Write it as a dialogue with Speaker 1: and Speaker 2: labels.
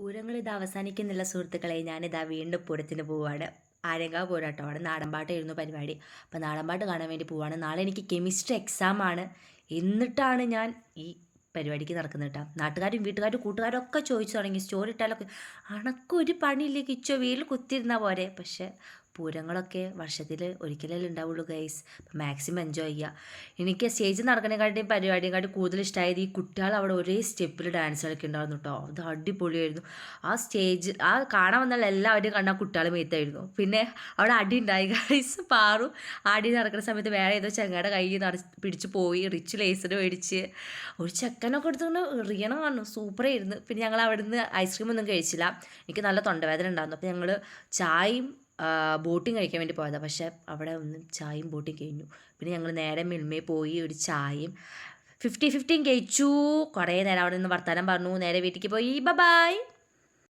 Speaker 1: പൂരങ്ങൾ ഇത് അവസാനിക്കുന്നില്ല സുഹൃത്തുക്കളെ. ഞാനിതാ വീണ്ടും പൂരത്തിന് പോവാണ്. ആര്യങ്കാവ് പോരാട്ടമാണ് അവിടെ നാടൻപാട്ടായിരുന്നു പരിപാടി. അപ്പോൾ നാടൻപാട്ട് കാണാൻ വേണ്ടി പോവാണ്. നാളെ എനിക്ക് കെമിസ്ട്രി എക്സാം ആണ്. എന്നിട്ടാണ് ഞാൻ ഈ പരിപാടിക്ക് നടക്കുന്നത് കേട്ടോ. നാട്ടുകാരും വീട്ടുകാരും കൂട്ടുകാരും ഒക്കെ ചോദിച്ചു തുടങ്ങി. സ്റ്റോറി ഇട്ടാലൊക്കെ അണക്കൊരു പണിയില്ലേ? കിച്ചോ വീട്ടിൽ കുത്തിയിരുന്ന പോരെ? പക്ഷേ പൂരങ്ങളൊക്കെ വർഷത്തിൽ ഒരിക്കലല്ലേ ഉണ്ടാവുള്ളൂ ഗൈസ് മാക്സിമം എൻജോയ് ചെയ്യുക. എനിക്ക് സ്റ്റേജിൽ നടക്കണേക്കാട്ടിയും പരിപാടിയെക്കാട്ടും കൂടുതൽ ഇഷ്ടമായത് ഈ കുട്ടികൾ അവിടെ ഒരേ സ്റ്റെപ്പിൽ ഡാൻസ് കളിക്കുന്നുണ്ടായിരുന്നു കേട്ടോ അത് അടിപൊളിയായിരുന്നു. ആ സ്റ്റേജ് ആ കാണാൻ വന്നാൽ എല്ലാവരും കണ്ട കുട്ടികൾ മേത്തായിരുന്നു. പിന്നെ അവിടെ അടി ഉണ്ടായി ഗൈസ് പാറു അടി നടക്കുന്ന സമയത്ത് വേറെ ഏതോ ചങ്ങയുടെ കൈ നിറ പിടിച്ച് പോയി റിച്ച് ലേസർ മേടിച്ച്. ഒരു ചെക്കനൊക്കെ എടുത്തുകൊണ്ട് എറിയണം കാണുന്നു. സൂപ്പറായിരുന്നു പിന്നെ ഞങ്ങൾ അവിടെ നിന്ന് ഐസ്ക്രീം ഒന്നും കഴിച്ചില്ല. എനിക്ക് നല്ല തൊണ്ടവേദന ഉണ്ടായിരുന്നു. അപ്പോൾ ഞങ്ങൾ ചായയും ബോട്ടിങ് കഴിക്കാൻ വേണ്ടി പോയതാണ് പക്ഷേ അവിടെ ഒന്ന് ചായയും ബോട്ടിങ് കഴിഞ്ഞു. പിന്നെ ഞങ്ങൾ നേരെ മിൽമയിൽ പോയി ഒരു ചായയും. ഫിഫ്റ്റി ഫിഫ്റ്റിയും കഴിച്ചു. കുറേ നേരം അവിടെ നിന്ന് വർത്തമാനം പറഞ്ഞു. നേരെ വീട്ടിലേക്ക് പോയി. ബ